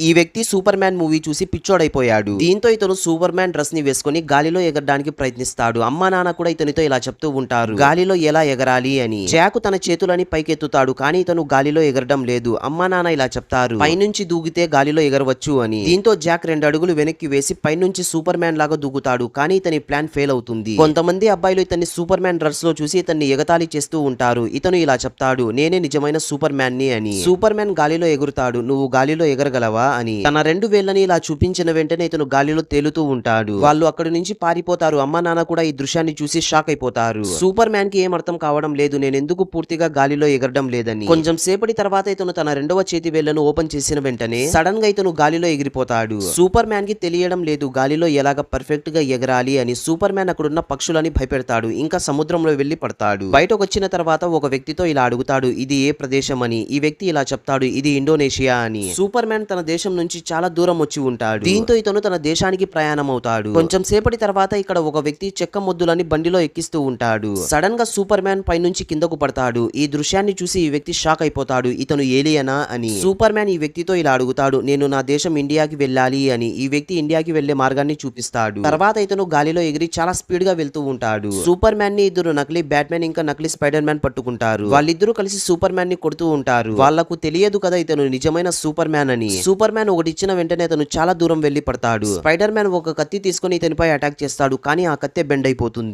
ఈ వ్యక్తి super man movie చూసి పిచ్చోడైపోయాడు. దీంతో ఇతను సూపర్ మ్యాన్ డ్రెస్ని వేసుకుని గాలిలో ఎగరడానికి ప్రయత్నిస్తాడు. అమ్మా నాన్న కూడా ఇతనితో ఇలా చెప్తూ ఉంటారు. గాలిలో ఎలా ఎగరాలి అని. జాకు తన చేతులని పైకెత్తుతాడు కానీ ఇతను గాలిలో ఎగరడం లేదు. అమ్మా నాన్న ఇలా చెప్తారు. పైనుంచి దూకితే గాలిలో ఎగరవచ్చు అని. దీంతో జాక్ రెండు అడుగులు వెనక్కి వేసి పైనుంచి సూపర్ మ్యాన్ లాగా దూకుతాడు కానీ ఇతని ప్లాన్ ఫెయిల్ అవుతుంది. కొంతమంది అబ్బాయిలు ఇతన్ని సూపర్ మ్యాన్ డ్రెస్లో చూసి ఇతన్ని ఎగతాళి చేస్తూ ఉంటారు. ఇతను ఇలా చెప్తాడు నేనే నిజమైన సూపర్ మ్యాన్ని అని. సూపర్ మ్యాన్ గాలిలో ఎగురుతాడు నువ్వు గాలిలో ఎగరగలవా? అని. తన రెండు వేళ్ళని ఇలా చూపించిన వెంటనే ఇతను గాలిలో తేలుతూ ఉంటాడు. వాళ్ళు అక్కడి నుంచి పారిపోతారు. అమ్మా నాన్న కూడా ఈ దృశ్యాన్ని చూసి షాక్ అయిపోతారు. సూపర్ మ్యాన్కి ఏం అర్థం కావడం లేదు. నేను ఎందుకు పూర్తిగా గాలిలో ఎగరడం లేదని. కొంచెం సేపటి తర్వాత ఇతను తన రెండవ చేతి వేళ్ళను ఓపెన్ చేసిన వెంటనే సడన్గా ఇతను గాలిలో ఎగిరిపోతాడు. సూపర్ మ్యాన్కి తెలియడం లేదు. గాలిలో ఎలాగ పర్ఫెక్ట్గా ఎగరాలి అని సూపర్ మ్యాన్ అక్కడున్న పక్షులని భయపెడతాడు. ఇంకా సముద్రంలో వెళ్ళి పడతాడు. బయటకు వచ్చిన తర్వాత ఒక వ్యక్తితో ఇలా అడుగుతాడు ఇది ఏ ప్రదేశం? అని. ఈ వ్యక్తి ఇలా చెప్తాడు ఇది ఇండోనేషియా అని. సూపర్ మ్యాన్ తన దేశం నుంచి చాలా దూరం వచ్చి ఉంటాడు. దీంతో ఇతను తన దేశానికి ప్రయాణం అవుతాడు కొంచెం సేపటి తర్వాత ఇక్కడ ఒక వ్యక్తి చెక్క మొద్దులని బండిలో ఎక్కిస్తూ ఉంటాడు. సడన్గా సూపర్ మ్యాన్ పైనుంచి కిందకు పడతాడు. ఈ దృశ్యాన్ని చూసి ఈ వ్యక్తి షాక్ అయిపోతాడు. ఇతను ఏలియనా అని. సూపర్ మ్యాన్ ఈ వ్యక్తితో ఇలా అడుగుతాడు నేను నా దేశం ఇండియాకి వెళ్ళాలి అని. ఈ వ్యక్తి ఇండియాకి వెళ్ళే మార్గాన్ని చూపిస్తాడు. తర్వాత ఇతను గాలిలో ఎగిరి చాలా స్పీడ్గా వెళ్తూ ఉంటాడు. సూపర్ మ్యాన్ని ఇద్దరు నకిలీ బ్యాట్మెన్ ఇంకా నకిలీ స్పైడర్ మ్యాన్ పట్టుకుంటారు. వాళ్ళిద్దరూ కలిసి సూపర్ మ్యాన్ని కొడుతూ ఉంటారు. వాళ్ళకు తెలియదు కదా ఇతను నిజమైన సూపర్ మ్యాన్ అని. సూపర్ మ్యాన్ ఒకటి ఇచ్చిన వెంటనే అతను చాలా దూరం వెళ్ళి పడతాడు. స్పైడర్ మ్యాన్ ఒక కత్తి తీసుకుని ఇతనిపై అటాక్ చేస్తాడు కానీ ఆ కత్తి బెండ్ అయిపోతుంది.